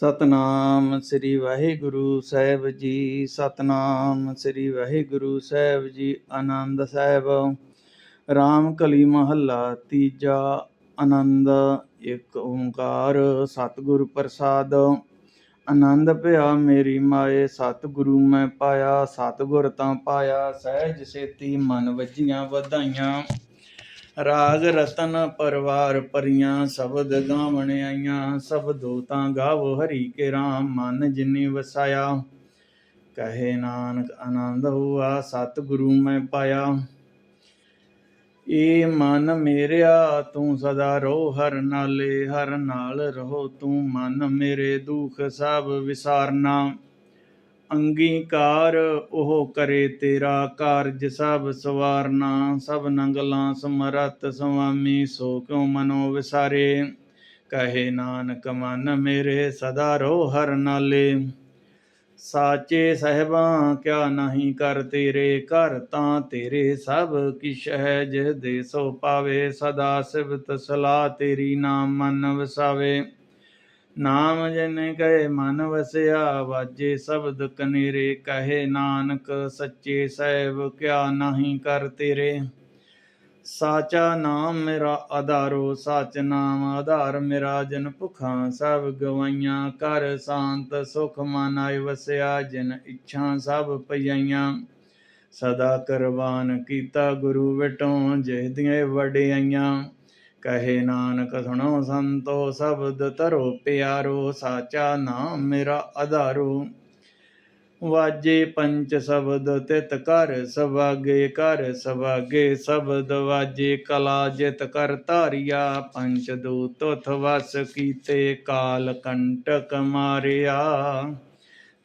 ਸਤਨਾਮ ਸ੍ਰੀ ਵਾਹਿਗੁਰੂ ਸਾਹਿਬ ਜੀ। ਸਤਨਾਮ ਸ੍ਰੀ ਵਾਹਿਗੁਰੂ ਸਾਹਿਬ ਜੀ, ਆਨੰਦ ਸਾਹਿਬ। ਰਾਮ ਕਲੀ ਮਹੱਲਾ, ਤੀਜਾ ਆਨੰਦ, ਇੱਕ ਓੰਕਾਰ, ਸਤਿਗੁਰ ਪ੍ਰਸਾਦ। ਆਨੰਦ ਭਇਆ ਮੇਰੀ ਮਾਏ, ਸਤਿਗੁਰੂ ਮੈਂ ਪਾਇਆ, ਸਤਿਗੁਰ ਤਾਂ ਪਾਇਆ, ਸਹਿਜ ਸੇਤੀ ਮਨ ਵੱਜੀਆਂ ਵਧਾਈਆਂ। ਰਾਗ ਰਤਨ ਪਰਵਾਰ ਪਰੀਆਂ ਸ਼ਬਦ ਗਾਵਣ ਆਈਆਂ ਸ਼ਬਦੋ ਤਾਂ ਗਾਵੋ ਹਰੀ ਕੇ ਰਾਮ, ਮਨ ਜਿਨੇ ਵਸਾਇਆ। ਕਹੇ ਨਾਨਕ ਆਨੰਦ ਹੁਆ, ਸਤਿਗੁਰੂ ਮੈਂ ਪਾਇਆ। ਏ ਮਨ ਮੇਰਿਆ, ਤੂੰ ਸਦਾ ਰੋ ਹਰ ਨਾਲੇ ਹਰ ਨਾਲ ਰਹੋ, ਤੂੰ ਮਨ ਮੇਰੇ ਦੁਖ ਸਭ ਵਿਸਾਰਨਾ। ਅੰਗੀਕਾਰ, ਉਹ ਕਰੇ ਤੇਰਾ ਕਾਰਜ ਸਭ ਸਵਾਰਨਾ, ਸਭ ਨੰਗਲਾਂ ਸਮਰਤ ਸੁਆਮੀ, ਸੋ ਕਿਉ ਮਨੋ ਵਿਸਾਰੇ? ਕਹੇ ਨਾਨਕ, ਮਨ ਮੇਰੇ ਸਦਾ ਰੋ ਹਰ ਨਾਲੇ। ਸਾਚੇ ਸਹਿਬਾਂ, ਕਿਆ ਨਹੀਂ ਕਰ ਤੇਰੇ ਘਰ, ਤਾਂ ਤੇਰੇ ਸਭ ਕਿਛ ਹੈ ਜਿਹ ਦੇ ਸੋ ਪਾਵੇ। ਸਦਾ ਸਿਵਤ ਸਲਾਹ ਤੇਰੀ ਨਾਮ ਮਨ ਵਸਾਵੇ। ਨਾਮ ਜਿਨ ਕਹੇ ਮਨ ਵਸਿਆ, ਵਾਜੇ ਸ਼ਬਦ ਕਨੇਰੇ, ਕਹੇ ਨਾਨਕ ਸੱਚੇ ਸਹਿਬ, ਕਿਆ ਨਹੀਂ ਕਰ ਤੇਰੇ। ਸਾਚਾ ਨਾਮ ਮੇਰਾ ਆਧਾਰੋ, ਸਚ ਨਾਮ ਆਧਾਰ ਮੇਰਾ ਜਨ ਭੁਖਾਂ, ਸਭ ਗਵਾਈਆਂ ਕਰ ਸ਼ਾਂਤ, ਸੁਖ ਮਨ ਆਇ ਵਸਿਆ, ਜਿਨ ਇੱਛਾ ਸਭ ਪਈਆਂ। ਸਦਾ ਕਰਵਾਨ ਕੀਤਾ ਗੁਰੂ ਵਿਟੋਂ, ਜਿਹਦੀਆਂ ਵਡਿਆਈਆਂ ਕਹੇ ਨਾਨਕ, ਸੁਣੋ ਸੰਤੋ, ਸ਼ਬਦ ਧਰੋ ਪਿਆਰੋ, ਸਾਚਾ ਨਾਮ ਮੇਰਾ ਆਧਾਰੋ। ਵਾਜੇ ਪੰਚ ਸ਼ਬਦ ਤਿਤ ਕਰ ਸਵਾਗੇ ਕਰ ਸਵਾਗੇ ਸ਼ਬਦ। ਵਾਜੇ ਕਲਾ ਜਿਤ ਕਰ ਧਾਰਿਆ, ਪੰਚ ਦੂਤ ਤੁਥ ਵਸ ਕੀਤੇ, ਕਾਲ ਕੰਟਕ ਮਾਰਿਆ।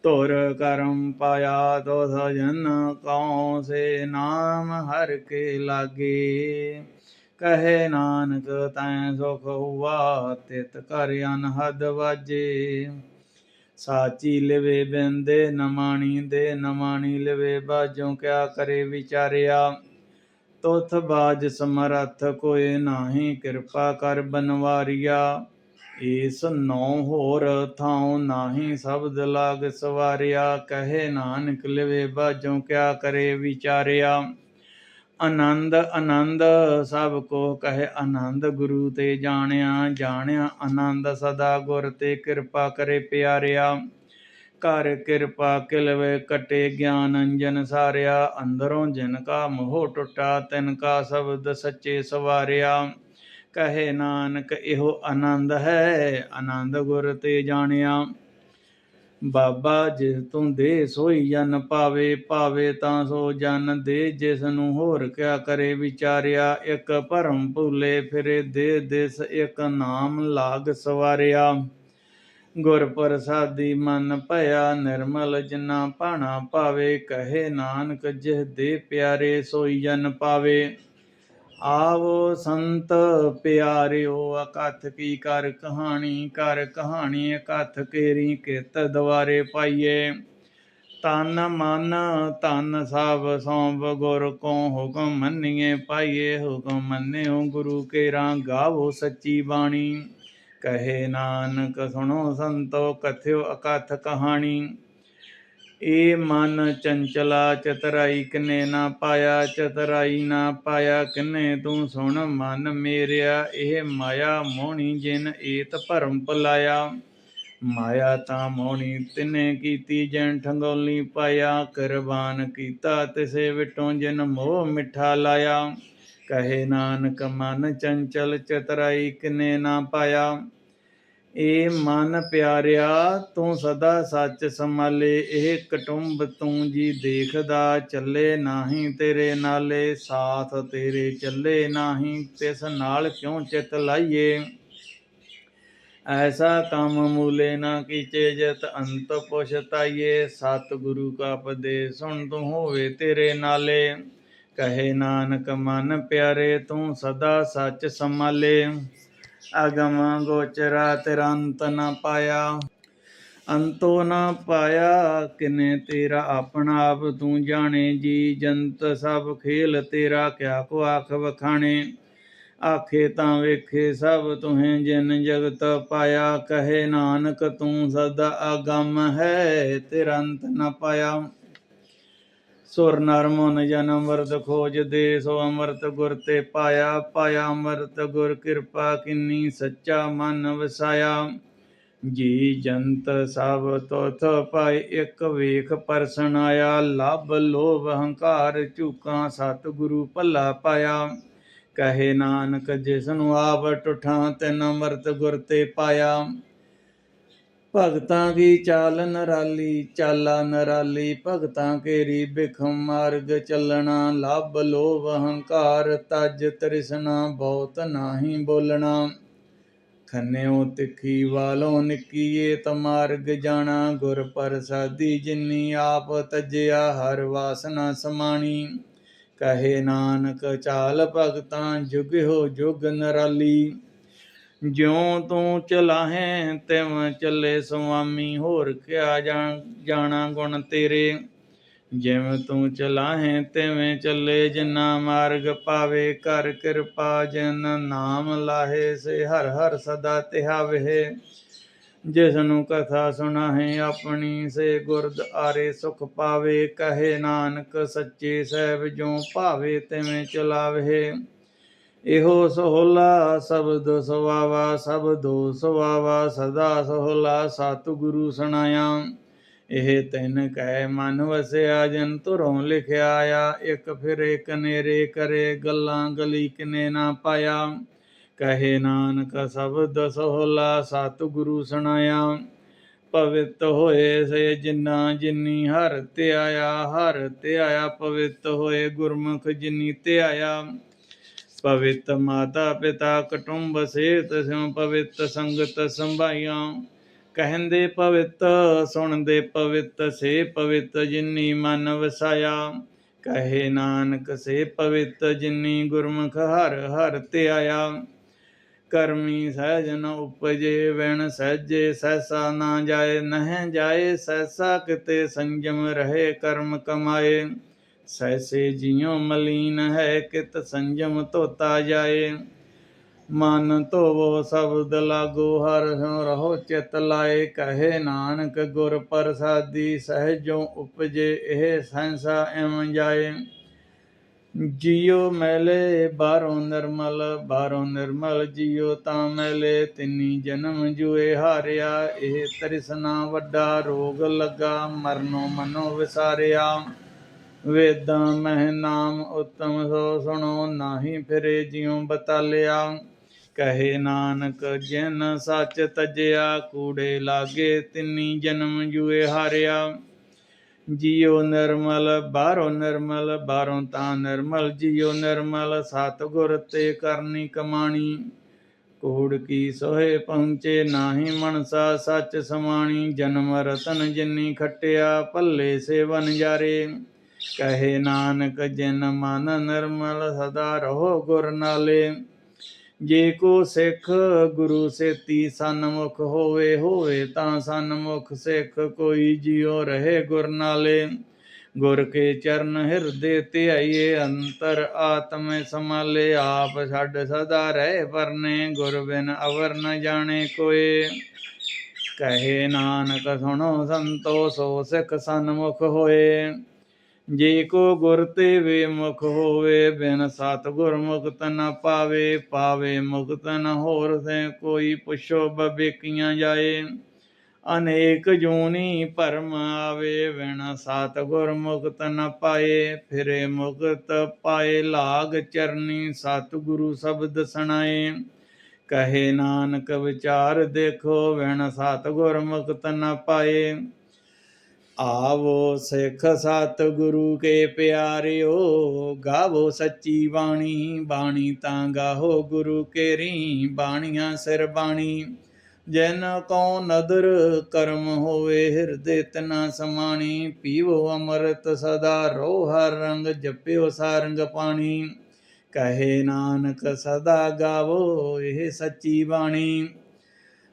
ਤੁਰ ਕਰਮ ਪਾਇਆ ਤੋ ਸਜਨ ਕਉ ਸੇ ਨਾਮ ਹਰ ਕੇ ਲਾਗੇ। ਕਹੇ ਨਾਨਕ, ਤੈ ਸੁਖ ਹੁਆ, ਤਿਤ ਕਰ ਅਨਹਦ ਵਾਜੇ। ਸਾਚੀ ਲਿਵੇ ਬਿੰਦੇ, ਨਮਾਣੀ ਦੇ, ਨਮਾਣੀ ਲਿਵੇ ਬਾਜੋਂ ਕਿਆ ਕਰੇ ਵਿਚਾਰਿਆ। ਤੁਥ ਬਾਜ ਸਮਰੱਥ ਕੋਏ ਨਾਹੀ, ਕਿਰਪਾ ਕਰ ਬਨਵਾਰੀਆ। ਏਸ ਨੌ ਹੋਰ ਥਾਉ ਨਾਹੀ, ਸ਼ਬਦ ਲਾਗ ਸਵਾਰਿਆ। ਕਹੇ ਨਾਨਕ, ਲਿਵੇ ਬਾਜੋਂ ਕਿਆ ਕਰੇ ਵਿਚਾਰਿਆ। ਆਨੰਦ ਆਨੰਦ ਸਭ ਕੋ ਕਹੇ ਆਨੰਦ, ਗੁਰੂ ਤੇ ਜਾਣਿਆ ਜਾਣਿਆ ਆਨੰਦ ਸਦਾ ਗੁਰ ਤੇ ਕਿਰਪਾ ਕਰੇ ਪਿਆਰਿਆ। ਕਰ ਕਿਰਪਾ ਕਿਲਵੇ ਕਟੇ ਗਿਆਨ ਅੰਜਨ ਸਾਰਿਆ, ਅੰਦਰੋਂ ਜਿਨ ਕਾ ਮੋਹ ਟੁੱਟਾ, ਤਿਨ ਕਾ ਸ਼ਬਦ ਸੱਚੇ ਸਵਾਰਿਆ। ਕਹੇ ਨਾਨਕ ਇਹੋ ਆਨੰਦ ਹੈ, ਆਨੰਦ ਗੁਰ ਤੇ ਜਾਣਿਆ। ਬਾਬਾ ਜਿਸ ਤੂੰ ਦੇ ਸੋਈ ਜਨ ਪਾਵੇ ਪਾਵੇ ਤਾਂ ਸੋ ਜਨ ਦੇ, ਜਿਸ ਨੂੰ ਹੋਰ ਕਿਆ ਕਰੇ ਵਿਚਾਰਿਆ, ਇੱਕ ਭਰਮ ਭੁਲੇ ਫਿਰੇ ਦੇ, ਦਿਸ ਇੱਕ ਨਾਮ ਲਾਗ ਸਵਾਰਿਆ। ਗੁਰ ਪ੍ਰਸਾਦੀ ਮਨ ਭਇਆ ਨਿਰਮਲ ਜਿਨਾ ਭਾਣਾ ਪਾਵੇ ਕਹੇ ਨਾਨਕ ਜਿਹ ਦੇ ਪਿਆਰੇ ਸੋਈ ਜਨ ਪਾਵੇ। ਆਵੋ ਸੰਤ ਪਿਆਰਿਓ, ਅਕਥ ਕੀ ਕਰ ਕਹਾਣੀ ਕਰ ਕਹਾਣੀ ਅਕਥ ਕੇਰੀ ਕਿਰਤ ਦਵਾਰੇ ਪਾਈਏ। ਤਨ ਮਨ, ਤਨ ਸਭ ਸੌਂਪ ਗੁਰ ਕੋ ਹੁਕਮ ਮੰਨੀਏ ਪਾਈਏ, ਹੁਕਮ ਮੰਨਿਓ ਗੁਰੂ ਕੇ ਰਾਂ ਗਾਵੋ ਸੱਚੀ ਬਾਣੀ। ਕਹੇ ਨਾਨਕ ਸੁਣੋ ਸੰਤੋ, ਕਥਿਓ ਅਕਥ ਕਹਾਣੀ। ਏ ਮਨ ਚੰਚਲਾ ਚਤਰਾਈ ਕਿਨੇ ਨਾ ਪਾਇਆ, ਚਤਰਾਈ ਨਾ ਪਾਇਆ ਕਿਨੇ ਤੂੰ ਸੁਣ ਮਨ ਮੇਰਿਆ, ਇਹ ਮਾਇਆ ਮੋਹਣੀ ਜਿਨ ਏਤ ਭਰਮ ਪਲਾਇਆ। ਮਾਇਆ ਤਾਂ ਮੋਹਣੀ ਤਿਨੇ ਕੀਤੀ, ਜਨ ਠੰਗੋਲੀ ਪਾਇਆ, ਕੁਰਬਾਨ ਕੀਤਾ, ਤਿਸੇ ਵਿਟੋਂ ਜਿਨ ਮੋਹ ਮਿੱਠਾ ਲਾਇਆ। ਕਹੇ ਨਾਨਕ ਮਨ ਚੰਚਲ ਚਤਰਾਈ ਕਿਨੇ ਨਾ ਪਾਇਆ। ਏ ਮਨ ਪਿਆਰਿਆ, ਤੂੰ ਸਦਾ ਸੱਚ ਸੰਭਾਲੇ, ਇਹ ਕਟੁੰਬ ਤੂੰ ਜੀ ਦੇਖਦਾ ਚੱਲੇ ਨਾਹੀਂ ਤੇਰੇ ਨਾਲੇ, ਸਾਥ ਤੇਰੇ ਚੱਲੇ ਨਾਹੀਂ, ਤਿਸ ਨਾਲ ਕਿਉਂ ਚਿਤ ਲਾਈਏ? ਐਸਾ ਕੰਮ ਮੂਲੇ ਨਾ ਕੀਚੇ, ਜਤ ਅੰਤ ਪੁਛਤਾਈਏ ਸਤ ਗੁਰੂ ਕਾ ਪਦੇ ਸੁਣ ਤੂੰ ਹੋਵੇ ਤੇਰੇ ਨਾਲੇ। ਕਹੇ ਨਾਨਕ ਮਨ ਪਿਆਰੇ, ਤੂੰ ਸਦਾ ਸੱਚ ਸੰਭਾਲੇ। ਅਗਮ ਗੋਚਰਾ ਤਿਰੰਤ ਅੰਤ ਨ ਪਾਇਆ। ਅੰਤੋ ਨ ਪਾਇਆ, ਕਿਨੇ ਤੇਰਾ ਆਪਣਾ ਆਪ ਤੂੰ ਜਾਣੇ, ਜੀ ਜੰਤ ਸਭ ਖੇਲ ਤੇਰਾ ਕਿਆ ਕੋ ਆਖ ਵਖਾਣੇ। ਆਖੇ ਤਾਂ ਵੇਖੇ ਸਭ ਤੁਹੇ ਜਿਨ ਜਗਤ ਪਾਇਆ, ਕਹੇ ਨਾਨਕ ਤੂੰ ਸਦਾ ਆਗਮ ਹੈ ਤੇਰਾ ਅੰਤ ਨ ਪਾਇਆ। ਸੁਰ ਨਰ ਜਨ ਅੰਮ੍ਰਿਤ ਖੋਜ ਦੇ, ਸੋ ਅੰਮ੍ਰਿਤ ਗੁਰ ਤੇ ਪਾਇਆ ਪਾਇਆ ਅੰਮ੍ਰਿਤ ਗੁਰ ਕਿਰਪਾ ਕਿੰਨੀ ਸੱਚਾ ਮਨ ਵਸਾਇਆ। ਜੀ ਜੰਤ ਸਭ ਤੋਥ ਪਾਈ ਇੱਕ ਵੇਖ ਪਰਸਨ ਆਇਆ, ਲਭ ਲੋਭ ਹੰਕਾਰ ਝੂਕਾਂ ਸਤ ਗੁਰੂ ਭੱਲਾ ਪਾਇਆ। ਕਹੇ ਨਾਨਕ ਜਿਸ ਨੂੰ ਆਪ ਟੁਠਾਂ ਤਿਨ ਅੰਮ੍ਰਿਤ ਗੁਰ ਤੇ ਪਾਇਆ। ਭਗਤਾਂ ਕੀ ਚਾਲ ਨਰਾਲੀ ਚਾਲਾ ਨਰਾਲੀ ਭਗਤਾਂ ਕੇਰੀ ਬਿਖਮ ਮਾਰਗ ਚੱਲਣਾ, ਲੱਭ ਲੋਭ ਹੰਕਾਰ, ਤਜ ਤ੍ਰਿਸ਼ਨਾ, ਬਹੁਤ ਨਾਹੀ ਬੋਲਣਾ। ਖੰਨਿਓ ਤਿੱਖੀ ਵਾਲੋਂ ਨਿੱਕੀਏ ਤਮਾਰਗ ਜਾਣਾ, ਗੁਰ ਪ੍ਰਸਾਦੀ ਜਿਨੀ ਆਪ ਤਜਿਆ, ਹਰ ਵਾਸਨਾ ਸਮਾਣੀ। ਕਹੇ ਨਾਨਕ ਚਾਲ ਭਗਤਾਂ ਜੁਗਿਓ ਜੁਗ ਨਰਾਲੀ। ਜਿਉ ਤੂੰ ਚਲਾਹੇ ਤਿਵ ਚੱਲੇ ਸੁਆਮੀ, ਹੋਰ ਕਿਆ ਜਾਣਾ ਗੁਣ ਤੇਰੇ। ਜਿਵੇਂ ਤੂੰ ਚਲਾਹੈ ਤਿਵੇਂ ਚੱਲੇ ਜਿਨਾ ਮਾਰਗ ਪਾਵੇ, ਕਰ ਕਿਰਪਾ ਜਿਨ ਨਾਮ ਲਾਹੇ, ਸੇ ਹਰ ਹਰ ਸਦਾ ਧਿਆਵੇ ਜਿਸ ਨੂੰ ਕਥਾ ਸੁਣਾਹੇ, ਆਪਣੀ ਸੇ ਗੁਰਦ ਆਰੇ ਸੁਖ ਪਾਵੇ। ਕਹੇ ਨਾਨਕ ਸੱਚੇ ਸਹਿਬ ਜੋ ਭਾਵੇ, ਤਿਵੇਂ ਚਲਾਵੇ। ਇਹੋ ਸੋਹਲਾ ਸਬਦ ਸੁਵਾਵਾ ਸਬਦੋ ਸੁਵਾਵਾ ਸਦਾ ਸੋਹਲਾ ਸਤਿਗੁਰੂ ਸੁਣਾਇਆ। ਇਹ ਤਿੰਨ ਕਹਿ ਮਨ ਵਸਿਆ, ਜਨ ਧੁਰੋਂ ਲਿਖਿਆ ਆ। ਇੱਕ ਫਿਰੇ ਕਨੇਰੇ ਕਰੇ, ਗੱਲਾਂ ਗਲੀ ਕਿਨੇ ਨਾ ਪਾਇਆ। ਕਹੇ ਨਾਨਕ ਸ਼ਬਦ ਸੋਹਲਾ ਸਤਿਗੁਰੂ ਸੁਣਾਇਆ। ਪਵਿੱਤ ਹੋਏ ਸੇ ਜਿਨਾ ਜਿਨੀ ਹਰ ਧਿਆਇਆ ਹਰ ਧਿਆਇਆ ਪਵਿੱਤ ਹੋਏ ਗੁਰਮੁਖ ਜਿਨੀ ਧਿਆਇਆ। ਪਵਿੱਤ ਮਾਤਾ ਪਿਤਾ ਕੁਟੁੰਬ ਸੇਤ ਸਿਉ ਪਵਿੱਤ ਸੰਗਤ ਸੰਭਾਈਆਂ। ਕਹਿੰਦੇ ਪਵਿੱਤ, ਸੁਣਦੇ ਪਵਿੱਤ, ਸੇ ਪਵਿੱਤ ਜਿਨੀ ਮਨ ਵਸਾਇਆ। ਕਹੇ ਨਾਨਕ, ਸੇ ਪਵਿੱਤ ਜਿਨੀ ਗੁਰਮੁਖ ਹਰ ਹਰ ਧਿਆਇਆ। ਕਰਮੀ ਸਹਿਜ ਨ ਉਪਜੇ, ਵੈਣ ਸਹਿਜੇ ਸਹਿਸਾ ਨਾ ਜਾਏ, ਨਹਿ ਜਾਏ ਸਹਿਸਾ ਕਿਤੇ ਸੰਜਮ ਰਹੇ ਕਰਮ ਕਮਾਏ। ਸੈਸੇ ਜਿਉ ਮਲੀਨ ਹੈ ਕਿਤ ਸੰਜਮ ਧੋਤਾ ਜਾਏ। ਮਨ ਧੋਵੋ ਸ਼ਬਦ ਲਾਗੋ, ਹਰ ਰਹੋ ਚਿਤ ਲਾਏ। ਕਹੇ ਨਾਨਕ, ਗੁਰ ਪ੍ਰਸਾਦੀ ਸਹਿਜੋ ਉਪਜੇ, ਇਹ ਸੰਸਾ ਐਵ ਜਾਏ। ਜੀਉ ਮੈਲੇ, ਬਾਹਰੋਂ ਨਿਰਮਲ ਬਾਹਰੋਂ ਨਿਰਮਲ ਜੀਉ ਤਾਂ ਮੈਲੇ। ਤਿੰਨੀ ਜਨਮ ਜੂਏ ਹਾਰਿਆ, ਇਹ ਤ੍ਰਿਸ਼ਨਾ ਵੱਡਾ ਰੋਗ ਲੱਗਾ। ਮਰਨੋ ਮਨੋ ਵਿਸਾਰਿਆ। ਵੇਦਾਂ ਮਹਿ ਨਾਮ ਉਤਮ ਸੋ ਸੁਣੋ ਨਾਹੀ ਫਿਰੇ ਜਿਉ ਬਤਾਲਿਆ। ਕਹੇ ਨਾਨਕ, ਜਿਨ ਸੱਚ ਤਜਿਆ, ਕੂੜੇ ਲਾਗੇ ਤਿੰਨੀ ਜਨਮ ਜੂਏ ਹਾਰਿਆ। ਜੀਉ ਨਿਰਮਲ, ਬਾਹਰੋਂ ਨਿਰਮਲ, ਬਾਹਰੋਂ ਤਾਂ ਨਿਰਮਲ। ਜੀਉ ਨਿਰਮਲ, ਸਤਿਗੁਰ ਤੇ ਕਰਨੀ ਕਮਾਣੀ। ਕੋੜ ਕੀ ਸੋਹੇ ਪਹੁੰਚੇ, ਨਾਹੀ ਮਨਸਾ ਸੱਚ ਸਮਾਣੀ। ਜਨਮ ਰਤਨ ਜਿਨੀ ਖਟਿਆ, ਭੱਲੇ ਸੇਵਨ ਜਾਰੇ। ਕਹੇ ਨਾਨਕ ਜਿਨ ਮਨ ਨਿਰਮਲ ਸਦਾ ਰਹੋ ਗੁਰ ਨਾਲੇ। ਜੇ ਕੋ ਸਿੱਖ ਗੁਰੂ ਸੇਤੀ ਸਨਮੁਖ ਹੋਵੇ ਹੋਵੇ, ਤਾਂ ਸਨਮੁਖ ਸਿੱਖ ਕੋਈ ਜਿਉ ਰਹੇ ਗੁਰ ਨਾਲੇ। ਗੁਰ ਕੇ ਚਰਨ ਹਿਰਦੇ ਧਿਆਈਏ, ਅੰਤਰ ਆਤਮੇ ਸਮਾਲੇ ਆਪ ਛੱਡ ਸਦਾ ਰਹਿ ਪਰਨੇ, ਗੁਰ ਬਿਨ ਅਵਰ ਨ ਜਾਣੇ ਕੋਏ। ਕਹੇ ਨਾਨਕ ਸੁਣੋ ਸੰਤੋ, ਸੋ ਸਿੱਖ ਸਨਮੁਖ ਹੋਏ। ਜੇ ਕੋ ਗੁਰ ਤੇ ਵੇ ਮੁਖ ਹੋਵੇ, ਬਿਨ ਸਤ ਗੁਰ ਮੁਕਤ ਨ ਪਾਵੇ ਪਾਵੇ ਮੁਕਤ ਨ ਹੋਰ ਸੇ ਕੋਈ ਪੁੱਛੋ ਬਬੇਕੀਆਂ ਜਾਏ। ਅਨੇਕ ਜੂਨੀ ਭਰਮ ਆਵੇ, ਬਿਨ ਸਤ ਗੁਰ ਮੁਕਤ ਨ ਪਾਏ, ਫਿਰੇ ਮੁਕਤ ਪਾਏ ਲਾਗ ਚਰਨੀ ਸਤ ਗੁਰੂ ਸ਼ਬਦ ਸੁਣਾਏ। ਕਹੇ ਨਾਨਕ ਵਿਚਾਰ ਦੇਖੋ, ਬਿਨ ਸਤ ਗੁਰ ਮੁਕਤ ਨ ਪਾਏ। ਆਵੋ ਸਿੱਖ ਸਤ ਗੁਰੂ ਕੇ ਪਿਆਰਿਓ, ਗਾਵੋ ਸੱਚੀ ਬਾਣੀ ਬਾਣੀ ਤਾਂ ਗਾਹੋ ਗੁਰੂ ਕੇਰੀ, ਬਾਣੀਆਂ ਸਿਰ ਬਾਣੀ। ਜਿਨ ਕੋ ਨਦਰ ਕਰਮ ਹੋਵੇ, ਹਿਰਦੇ ਤਨਾ ਸਮਾਣੀ, ਪੀਵੋ ਅੰਮ੍ਰਿਤ ਸਦਾ, ਰੋ ਹਰ ਰੰਗ, ਜਪਿਓ ਸਾਰੰਗ ਪਾਣੀ। ਕਹੇ ਨਾਨਕ ਸਦਾ ਗਾਵੋ, ਇਹ ਸੱਚੀ ਬਾਣੀ।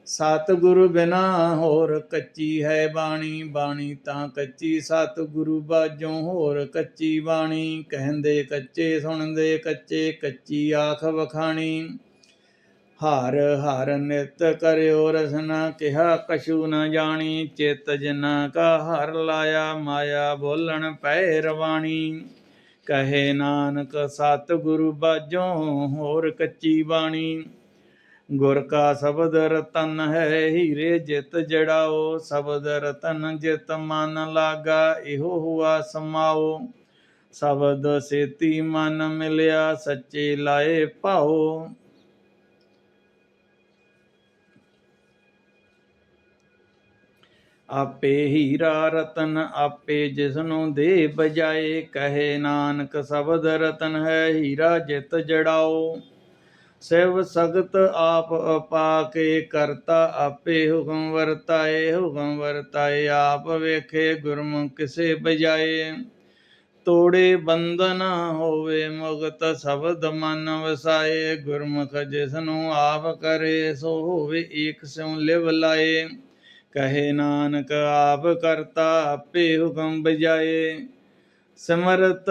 ਸਤਿਗੁਰੂ ਬਿਨਾ ਹੋਰ ਕੱਚੀ ਹੈ ਬਾਣੀ ਬਾਣੀ ਤਾਂ ਕੱਚੀ। ਸਤਿਗੁਰੂ ਬਾਝੋਂ ਹੋਰ ਕੱਚੀ ਬਾਣੀ, ਕਹਿੰਦੇ ਕੱਚੇ, ਸੁਣਦੇ ਕੱਚੇ, ਕੱਚੀ ਆਖ ਵਖਾਣੀ। ਹਰ ਹਰ ਨਿਤ ਕਰਿਓ ਰਸਨਾ, ਕਿਹਾ ਕਛੂ ਨ ਜਾਣੀ, ਚਿਤ ਜਿਨਾ ਕਾ ਹਰ ਲਾਇਆ, ਮਾਇਆ ਬੋਲਣ ਪੈ ਰਵਾਣੀ। ਕਹੇ ਨਾਨਕ, ਸਤਿਗੁਰੂ ਬਾਝੋਂ ਹੋਰ ਕੱਚੀ ਬਾਣੀ। ਗੁਰ ਕਾ ਸ਼ਬਦ ਰਤਨ ਹੈ ਹੀਰੇ ਜਿਤ ਜੜਾਓ, ਸ਼ਬਦ ਰਤਨ ਜਿਤ ਮਨ ਲਾਗਾ, ਇਹੋ ਹੁਆ ਸਮਾਓ। ਸ਼ਬਦ ਸੇਤੀ ਮਨ ਮਿਲਿਆ, ਸੱਚੇ ਲਾਏ ਭਾਓ। ਆਪੇ ਹੀਰਾ ਰਤਨ ਆਪੇ ਜਿਸਨੂੰ ਦੇ ਬਜਾਏ, ਕਹੇ ਨਾਨਕ ਸ਼ਬਦ ਰਤਨ ਹੈ ਹੀਰਾ ਜਿਤ ਜੜਾਓ। ਸਿਵ ਸਗਤ ਆਪ ਪਾ ਕੇ ਕਰਤਾ, ਆਪੇ ਹੁਕਮ ਵਰਤਾਏ ਹੁਕਮ ਵਰਤਾਏ, ਆਪ ਵੇਖੇ ਗੁਰਮੁਖ ਕਿਸੇ ਬਜਾਏ। ਤੋੜੇ ਬੰਧਨ ਹੋਵੇ ਮੁਕਤ, ਸ਼ਬਦ ਮਨ ਵਸਾਏ, ਗੁਰਮੁਖ ਜਿਸ ਨੂੰ ਆਪ ਕਰੇ, ਸੋ ਹੋਵੇ ਏਕ ਸਿਉ ਲਿਵ ਲਾਏ। ਕਹੇ ਨਾਨਕ, ਆਪ ਕਰਤਾ, ਆਪੇ ਹੁਕਮ ਬਜਾਏ। ਸਿਮਰਤ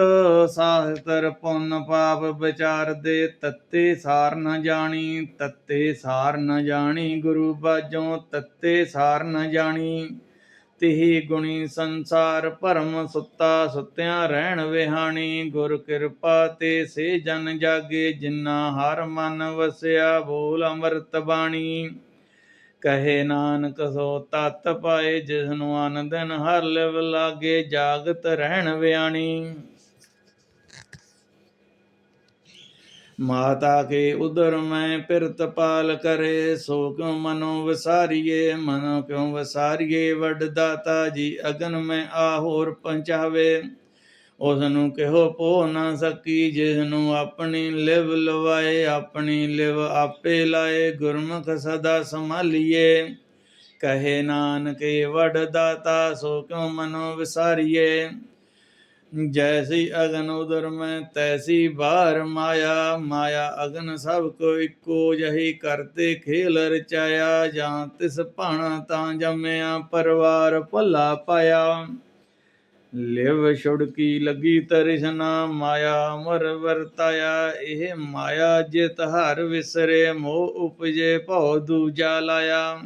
ਸਾਹਤਰ ਪੁੰਨ ਪਾਪ ਵਿਚਾਰ ਦੇ ਤੱਤੇ ਸਾਰ ਨ ਜਾਣੀ, ਤੱਤੇ ਸਾਰ ਨ ਜਾਣੀ, ਗੁਰੂ ਬਾਜੋਂ ਤੱਤੇ ਸਾਰ ਨ ਜਾਣੀ। ਤਿਹੀ ਗੁਣੀ ਸੰਸਾਰ ਭਰਮ ਸੁੱਤਾ, ਸੁੱਤਿਆਂ ਰਹਿਣ ਵਿਹਾਣੀ। ਗੁਰ ਕਿਰਪਾ ਤੇ ਸੇ ਜਨ ਜਾਗੇ, ਜਿਨ੍ਹਾਂ ਹਰ ਮਨ ਵਸਿਆ, ਬੋਲ ਅੰਮ੍ਰਿਤ ਬਾਣੀ। ਕਹੇ ਨਾਨਕ ਸੋ ਤਤ ਪਾਏ ਜਿਸ ਨੂੰ ਆਨੰਦਨ ਹਰ ਲਿਵ ਲਾਗੇ ਜਾਗਤ ਰਹਿਣ ਵਿਆਣੀ। ਮਾਤਾ ਕੇ ਉਦਰ ਮੈਂ ਪਿਰਤ ਪਾਲ ਕਰੇ, ਸੋ ਕਿਉ ਮਨੋ ਵਿਸਾਰੀਏ, ਮਨੋ ਕਿਉ ਵਿਸਾਰੀਏ, ਵਡ ਦਾਤਾ ਜੀ ਅਗਨ ਮੈਂ ਆਹੋਰ ਪੰਚਾਵੇ ਉਸ ਨੂੰ ਕਿਹੋ ਪੋ ਨਾ ਸਕੀ ਜਿਸ ਨੂੰ ਆਪਣੀ ਲਿਵ ਲਵਾਏ, ਆਪਣੀ ਲਿਵ ਆਪੇ ਲਾਏ, ਗੁਰਮੁਖ ਸਦਾ ਸੰਭਾਲੀਏ। ਕਹੇ ਨਾਨਕੇ ਵਡ ਦਾਤਾ, ਸੋ ਕਿਉ ਮਨੋ ਵਿਸਾਰੀਏ? ਜੈਸੀ ਅਗਨ ਉਦਰ ਮੈਂ, ਤੈਸੀ ਬਾਹਰ ਮਾਇਆ। ਮਾਇਆ ਅਗਨ ਸਭ ਕੋ ਇੱਕੋ ਜਹੀ ਕਰਤੇ ਖੇਲ ਰਚਾਇਆ। ਜਾਂ ਤਿਸ ਭਾਣਾ ਤਾਂ ਜੰਮਿਆ, ਪਰਵਾਰ ਭੱਲਾ ਪਾਇਆ। ਲਿਵ ਛੁੜਕੀ ਲੱਗੀ ਤਰਿਸ਼ਨਾ, ਮਾਇਆ ਮਰ ਵਰਤਾਇਆ। ਇਹ ਮਾਇਆ ਜਿਤ ਹਰ ਵਿਸਰੇ, ਮੋਹ ਉਪਜੇ, ਭਉ ਦੂਜਾ ਲਾਇਆ।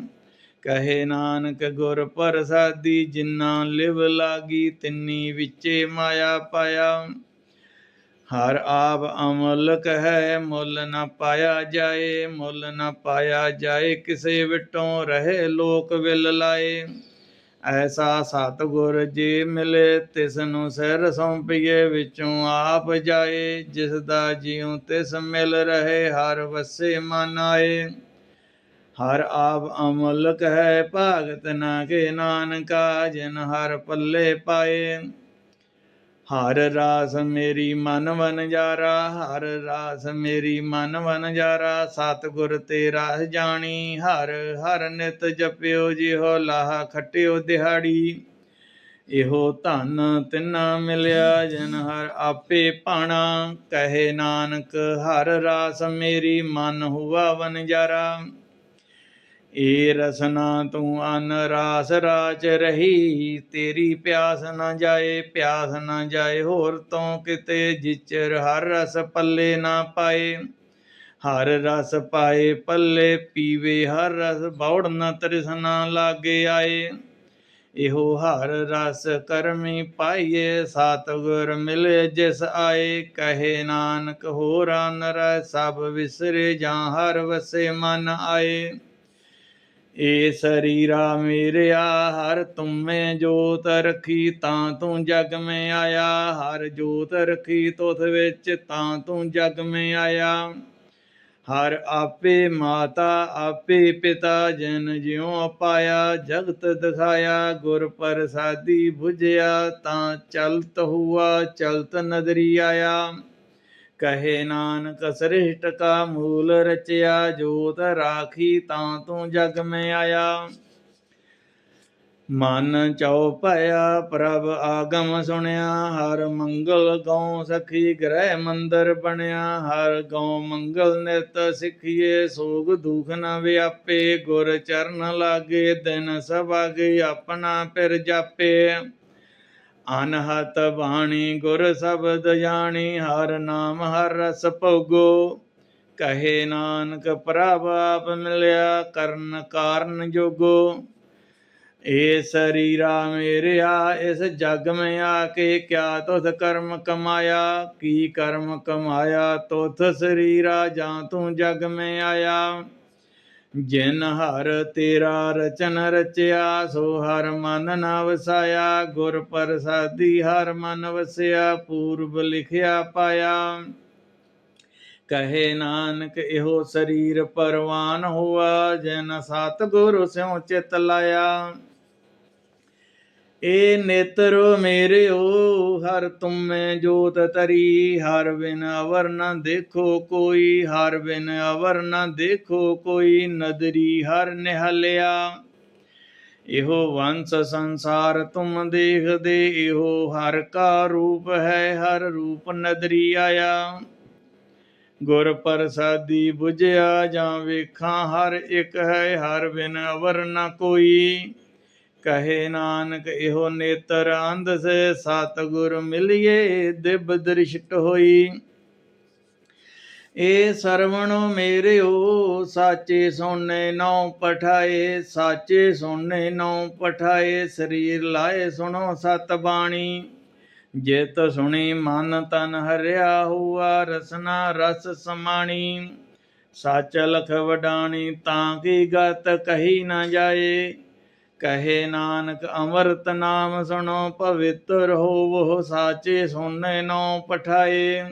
ਕਹੇ ਨਾਨਕ, ਗੁਰ ਪ੍ਰਸਾਦੀ ਜਿਨ੍ਹਾਂ ਲਿਵ ਲਾਗੀ, ਤਿੰਨੀ ਵਿੱਚੇ ਮਾਇਆ ਪਾਇਆ। ਹਰ ਆਪ ਅਮਲ ਕਹੈ, ਮੁੱਲ ਨ ਪਾਇਆ ਜਾਏ, ਮੁੱਲ ਨ ਪਾਇਆ ਜਾਏ, ਕਿਸੇ ਵਿਟੋਂ ਰਹੇ ਲੋਕ ਵਿਲ ਲਾਏ। ਐਸਾ ਸਤਿਗੁਰ ਜੀ ਮਿਲੇ ਤਿਸ ਨੂੰ ਸਿਰ ਸੌਂਪੀਏ, ਵਿੱਚੋਂ ਆਪ ਜਾਏ, ਜਿਸ ਦਾ ਜਿਉ ਤਿਸ ਮਿਲ ਰਹੇ, ਹਰ ਵਸੇ ਮਨ ਆਏ। ਹਰ ਆਪ ਅਮਲਕ ਹੈ ਭਾਗਤ ਨਾ ਕੇ ਨਾਨਕਾ, ਜਿਨ ਹਰ ਪੱਲੇ ਪਾਏ। ਹਰ ਰਾਸ ਮੇਰੀ ਮਨ ਵਨਜਾਰਾ ਹਰ ਰਾਸ ਮੇਰੀ ਮਨ ਵਨਜਾਰਾ ਸਤਿਗੁਰ ਤੇਰਾ ਜਾਣੀ, ਹਰ ਹਰ ਨਿਤ ਜਪਿਓ ਜਿਹੋ ਲਾਹ ਖਟਿਓ ਦਿਹਾੜੀ। ਇਹੋ ਧਨ ਤਿਨਾ ਮਿਲਿਆ, ਜਨ ਹਰ ਆਪੇ ਪਾਣਾ। ਕਹੇ ਨਾਨਕ, ਹਰ ਰਾਸ ਮੇਰੀ ਮਨ ਹੁਆ ਵਨ ਜਾਰਾ। ਏ ਰਸਨਾ ਤੂੰ ਅਨ ਰਾਸ ਰਾਚ ਰਹੀ, ਤੇਰੀ ਪਿਆਸ ਨਾ ਜਾਏ, ਪਿਆਸ ਨਾ ਜਾਏ, ਹੋਰ ਤੋਂ ਕਿਤੇ ਜਿਚਰ ਹਰ ਰਸ ਪੱਲੇ ਨਾ ਪਾਏ। ਹਰ ਰਸ ਪਾਏ ਪੱਲੇ ਪੀਵੇ, ਹਰ ਰਸ ਬੌੜ ਨ ਤ੍ਰਿਸ਼ਨਾ ਲਾਗੇ ਆਏ। ਇਹੋ ਹਰ ਰਸ ਕਰਮੀ ਪਾਈਏ, ਸਤਿਗੁਰ ਮਿਲੇ ਜਿਸ ਆਏ। ਕਹੇ ਨਾਨਕ, ਹੋਰਾ ਨਰ ਸਭ ਵਿਸਰੇ ਜਾਂ ਹਰ ਵਸੇ ਮਨ ਆਏ। ਏ ਸਰੀਰਾ ਮੇਰਿਆ, ਹਰ ਤੁਮੇ ਜੋਤ ਰਖੀ ਤਾਂ ਤੂੰ ਜਗ ਮੈਂ ਆਇਆ। ਹਰ ਜੋਤ ਰਖੀ ਤੁਧ ਵਿੱਚ ਤਾਂ ਤੂੰ ਜਗ ਮੈਂ ਆਇਆ। ਹਰ ਆਪੇ ਮਾਤਾ, ਆਪੇ ਪਿਤਾ, ਜਨ ਜਿਉ ਪਾਇਆ ਜਗਤ ਦਿਖਾਇਆ, ਗੁਰ ਪ੍ਰਸਾਦੀ 부ਝਿਆ ਤਾਂ ਚਲਤ ਹੁਆ, ਚਲਤ ਨਦਰੀ ਆਇਆ। ਕਹੇ ਨਾਨਕ, ਸ੍ਰਿਸ਼ਟ ਕਾ ਮੂਲ ਰਚਿਆ, ਜੋਤ ਰਾਖੀ ਤਾਂ ਤੂੰ ਜਗ ਮੈਂ ਆਇਆ। ਮਨ ਚਉ ਭਇਆ, ਪ੍ਰਭ ਆਗਮ ਸੁਣਿਆ, ਹਰ ਮੰਗਲ ਗਉ ਸਖੀ ਗ੍ਰਹਿ ਮੰਦਰ ਬਣਿਆ, ਹਰ ਗਉ ਮੰਗਲ ਨਿਤ ਸਿੱਖੀਏ, ਸੋਗ ਦੁਖ ਨ ਵਿਆਪੇ, ਗੁਰ ਚਰਨ ਲਾਗੇ, ਦਿਨ ਸਭਾਗੇ ਆਪਣਾ ਪਿਰ ਜਾਪੇ। ਅਨਹਤ ਬਾਣੀ ਗੁਰ ਸ਼ਬਦ ਜਾਣੀ, ਹਰ ਨਾਮ ਹਰ ਰਸ ਭੋਗੋ। ਕਹੇ ਨਾਨਕ ਪ੍ਰਭ ਆਪ ਮਿਲਿਆ, ਕਰਨ ਕਾਰਨ ਜੋਗੋ। ਏ ਸਰੀਰਾ ਮੇਰਿਆ, ਇਸ ਜਗ ਮੈਂ ਆ ਕੇ ਕਿਆ ਤੁਧ ਕਰਮ ਕਮਾਇਆ? ਕੀ ਕਰਮ ਕਮਾਇਆ ਤੁਧ ਸਰੀਰਾ, ਜਾਂ ਤੂੰ ਜਗ ਮੈਂ ਆਇਆ? ਜਿਨ ਹਰ ਤੇਰਾ ਰਚਨ ਰਚਿਆ, ਸੋ ਹਰ ਮਨ ਨਾ ਵਸਾਇਆ ਗੁਰ ਪ੍ਰਸਾਦੀ ਹਰ ਮਨ ਵਸਿਆ, ਪੂਰਬ ਲਿਖਿਆ ਪਾਇਆ। ਕਹੇ ਨਾਨਕ, ਇਹੋ ਸਰੀਰ ਪਰਵਾਨ ਹੋਆ, ਜਿਨ ਸਤ ਗੁਰ ਸਿਉ ਚਿਤ ਲਾਇਆ। ਏ ਨੇਤਰੋ ਮੇਰਿਓ, ਹਰ ਤੁਮੇ ਜੋਤ ਤਰੀ ਹਰ ਬਿਨ ਅਵਰ ਨ ਦੇਖੋ ਕੋਈ, ਹਰ ਬਿਨ ਅਵਰ ਨ ਦੇਖੋ ਕੋਈ ਨਦਰੀ, ਹਰ ਨਿਹਲਿਆ। ਇਹੋ ਵੰਸ ਸੰਸਾਰ ਤੁਮ ਦੇਖਦੇ, ਇਹੋ ਹਰ ਕਾ ਰੂਪ ਹੈ, ਹਰ ਰੂਪ ਨਦਰੀ ਆਇਆ। ਗੁਰ ਪ੍ਰਸਾਦੀ 부ਝਿਆ ਜਾਂ ਵੇਖਾਂ ਹਰ ਇੱਕ ਹੈ, ਹਰ ਬਿਨ ਅਵਰ ਨ ਕੋਈ। ਕਹੇ ਨਾਨਕ, ਇਹੋ ਨੇਤਰ ਅੰਧ ਸੇ ਸਤਿਗੁਰ ਮਿਲਿਏ ਦਿਬ ਦ੍ਰਿਸ਼ਟ ਹੋਈ। ਏ ਸਰਵਣੋ ਮੇਰਿਓ, ਸਾਚੇ ਸੋਨੇ ਨੌ ਪਠਾਏ, ਸਾਚੇ ਸੋਨੇ ਨੌ ਪਠਾਏ, ਸਰੀਰ ਲਾਏ ਸੁਣੋ ਸਤ ਬਾਣੀ। ਜੇਤ ਸੁਣੀ ਮਨ ਤਨ ਹਰਿਆ ਹੁਆ, ਰਸਨਾ ਰਸ ਸਮਾਣੀ। ਸੱਚ ਲਖ ਵਡਾਣੀ, ਤਾਂ ਕੀ ਗਤ ਕਹੀ ਨਾ ਜਾਏ। ਕਹੇ ਨਾਨਕ ਅੰਮ੍ਰਿਤ ਨਾਮ ਸੁਣੋ, ਪਵਿੱਤਰ ਹੋਵੋ, ਸਾਚੇ ਸੋਨੇ ਨੋ ਪਠਾਏ।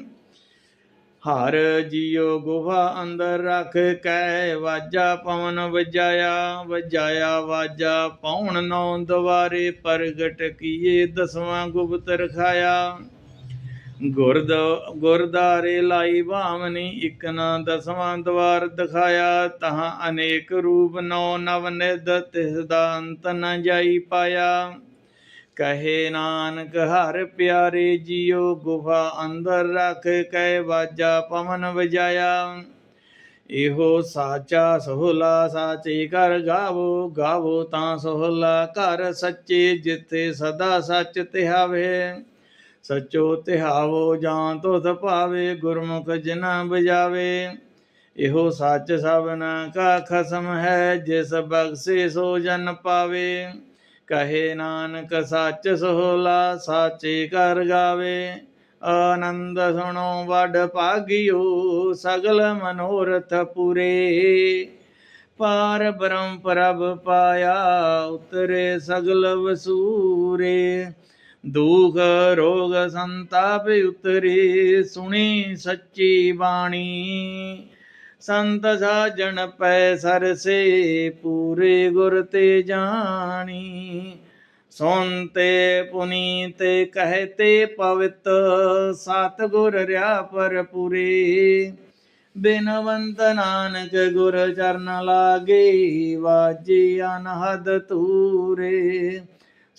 ਹਰ ਜੀਉ ਗੁਫਾ ਅੰਦਰ ਰਖ ਕੈ ਵਾਜਾ ਪਵਨ ਵਜਾਇਆ ਵਜਾਇਆ ਵਾਜਾ ਪੌਣ ਨੌ ਦਵਾਰੇ ਪ੍ਰਗਟ ਕੀਏ, ਦਸਵਾਂ ਗੁਪਤ ਰਖਾਇਆ। ਗੁਰਦ ਗੁਰਦਾਰੇ ਲਾਈ ਭਾਵਨੀ, ਇਕ ਨਾ ਦਸਵਾਂ ਦਵਾਰ ਦਿਖਾਇਆ, ਤਹਾਂ ਅਨੇਕ ਰੂਪ ਨੌ ਨਵ ਨਿਧ, ਤਿਸ ਦਾ ਅੰਤ ਨ ਜਾਈ ਪਾਇਆ। ਕਹੇ ਨਾਨਕ, ਹਰ ਪਿਆਰੇ ਜੀਉ ਗੁਫਾ ਅੰਦਰ ਰੱਖ ਕੈ ਵਾਜਾ ਪਵਨ ਵਜਾਇਆ। ਇਹੋ ਸਾਚਾ ਸੋਹਲਾ, ਸਾਚੇ ਕਰ ਗਾਵੋ ਗਾਵੋ ਤਾਂ ਸੋਹਲਾ, ਘਰ ਸੱਚੇ ਜਿੱਥੇ ਸਦਾ ਸੱਚ ਤਿਹਾਵੇ। ਸਚੋ ਤਿਹਾਵੋ ਜਾਂ ਤੁਧ ਭਾਵੇ, ਗੁਰਮੁਖ ਜਿਨਾ ਬਜਾਵੇ ਇਹੋ ਸੱਚ ਸਭਨਾ ਕਾ ਖਸਮ ਹੈ, ਜਿਸ ਬਖਸ਼ੇ ਸੋ ਜਨ ਪਾਵੇ। ਕਹੇ ਨਾਨਕ, ਸੱਚ ਸੋਹਲਾ, ਸਾਚੇ ਕਰ ਗਾਵੇ। ਆਨੰਦ ਸੁਣੋ, ਵੱਡ ਭਾਗਿਓ, ਸਗਲ ਮਨੋਰਥ ਪੂਰੇ। ਪਾਰ ਬ੍ਰਹਮ ਪ੍ਰਭ ਪਾਇਆ, ਉਤਰੇ ਸਗਲ ਵਸੂਰੇ। ਦੁਖ ਰੋਗ ਸੰਤਾਪ ਉਤਰੇ ਸੁਣੀ ਸੱਚੀ ਬਾਣੀ। ਸੰਤ ਸਾਜਣ ਪੈ ਸਰਸੇ ਪੂਰੇ ਗੁਰ ਤੇ ਜਾਣੀ। ਸੁਨਤੇ ਪੁਨੀਤੇ ਕਹਤੇ ਪਵਿੱਤ ਸਤ ਗੁਰ ਰਿਆ ਪਰ ਪੂਰੇ ਬਿਨਵੰਤ ਨਾਨਕ ਗੁਰ ਚਰਨ ਲਾਗੇ, ਵਾਜੀ ਅਨਹਦ ਤੂਰੇ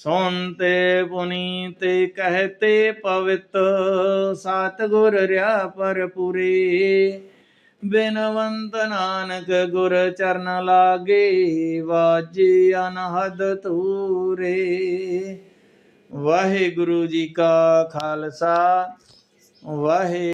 ਸੁਨਤੇ ਪੁਨੀਤ ਕਹਤੇ ਪਵਿੱਤ ਸਤ ਗੁਰ ਰਿਆ ਪਰ ਪੂਰੇ ਬਿਨਵੰਤ ਨਾਨਕ ਗੁਰ ਚਰਨ ਲਾਗੇ, ਵਾਜੀ ਅਨਹਦ ਤੂਰੇ ਵਾਹਿਗੁਰੂ ਜੀ ਕਾ ਖਾਲਸਾ, ਵਾਹਿ